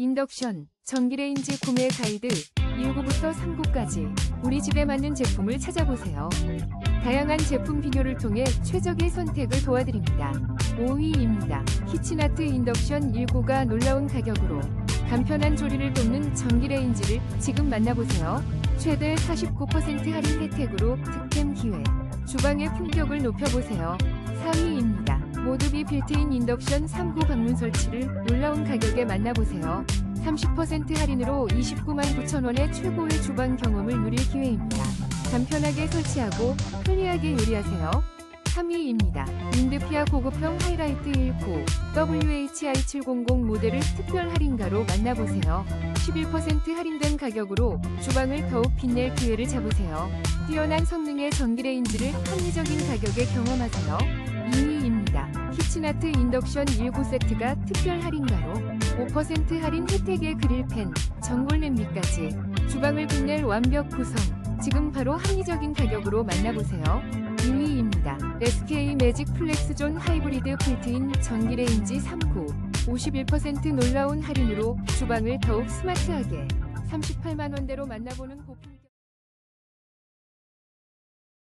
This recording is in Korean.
인덕션, 전기레인지 구매 가이드 1구부터 3구까지 우리 집에 맞는 제품을 찾아보세요. 다양한 제품 비교를 통해 최적의 선택을 도와드립니다. 5위입니다. 키치나트 인덕션 1구가 놀라운 가격으로 간편한 조리를 돕는 전기레인지를 지금 만나보세요. 최대 49% 할인 혜택으로 득템 기회. 주방의 품격을 높여보세요. 4위입니다. 빌트인 인덕션 3구 방문 설치를 놀라운 가격에 만나보세요. 30% 할인으로 29만 9천원의 최고의 주방 경험을 누릴 기회입니다. 간편하게 설치하고 편리하게 요리하세요. 3위입니다. 윈드피아 고급형 하이라이트 19 WHI700 모델을 특별 할인가로 만나보세요. 11% 할인된 가격으로 주방을 더욱 빛낼 기회를 잡으세요. 뛰어난 성능의 전기레인지를 합리적인 가격에 경험하세요. 2위입니다. 키치나트 인덕션 19세트가 특별 할인가로 5% 할인 혜택의 그릴팬, 전골 냄비까지 주방을 빛낼 완벽 구성. 지금 바로 합리적인 가격으로 만나보세요. 2위입니다. SK 매직 플렉스존 하이브리드 필트인 전기레인지 3구 51% 놀라운 할인으로 주방을 더욱 스마트하게 38만원대로 만나보는 고품